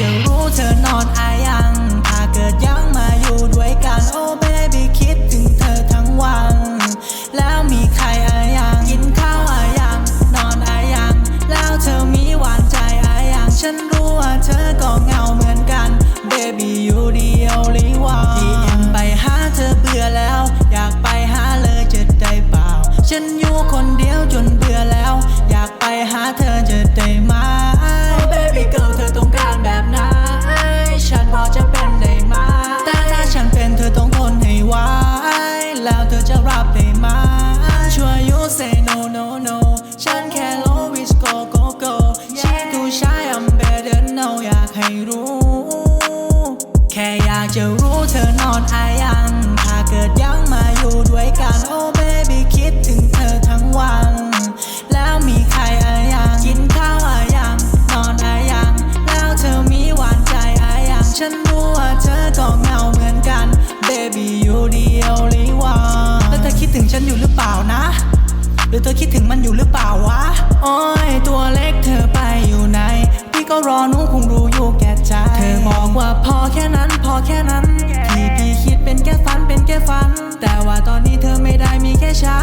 จะรู้เธอนอนอายัง ถ้าเกิดยังมาอยู่ด้วยกันโอ้เบบี้คิดถึงเธอทั้งวัน แล้วมีใครอายังกินข้าวอายัง นอนอายัง แล้วเธอมีหวานใจอายัง ฉันรู้ว่าเธอก็เหงาเหมือนกัน Baby you the only one DM ไปหาเธอเบื่อแล้ว อยากไปหาเลยจะได้เปล่า ฉันอยู่คนเดียวจนเบื่อแล้ว อยาก ให้รู้ แค่อยากจะรู้เธอนอนอายังถ้าเกิดยังมาอยู่ด้วยกันโอ้ baby คิดถึงเธอทั้งวัน แล้วมีใครอายังกินข้าวอายังนอนอายังแล้วเธอมีหวานใจอายังฉันรู้ว่าเธอก็เหงาเหมือนกัน baby you the only one แล้วเธอคิดถึงฉันอยู่หรือเปล่านะ หรือเธอคิดถึงมันอยู่หรือเปล่าวะ แค่นั้น ที่พี่คิดเป็นแค่ฝันเป็นแค่ฝัน แต่ว่าตอนนี้เธอไม่ได้มีแค่ฉั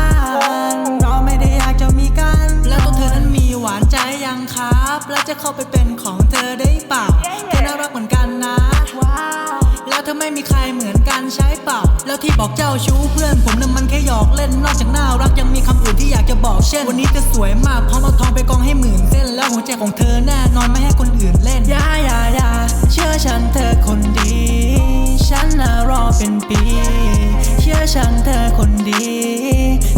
นเราไม่ได้อยากจะมีกัน แล้วตัวเธอนั้นมีหวานใจยังครับ แล้วจะเข้าไปเป็นของเธอได้เปล่าเธอน่ารักเหมือนกันนะว้าวแล้วเธอไม่มีใครเหมือนกันใช่เปล่า แล้วที่บอกเจ้าชู้เพื่อนผมนั้นมันแค่หยอกเล่น นอกจากน่ารักยังมีคำอื่นที่อยากจะบอกเช่น วันนี้เธอสวยมากพร้อมเอาทองไปกองให้หมื่นเส้นแล้วหัวใจของเธอแน่นอนไม่ให้คนอื่น เป็นปี เชื่อฉันเธอคนดี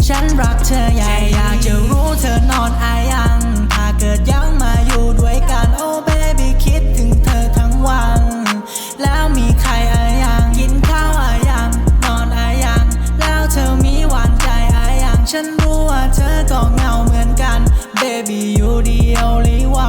ฉันรักเธอใหญ่อยากจะรู้เธอนอนอายังถ้าเกิดยังมาอยู่ด้วยกันโอ้เบบีคิดถึงเธอทั้งวัน แล้วมีใครอายังกินข้าวอายังนอนอายังแล้วเธอมีหวานใจอายังฉันรู้ว่าเธอก็เหงาเหมือนกันเบบีอยู่เดียวหรือว่า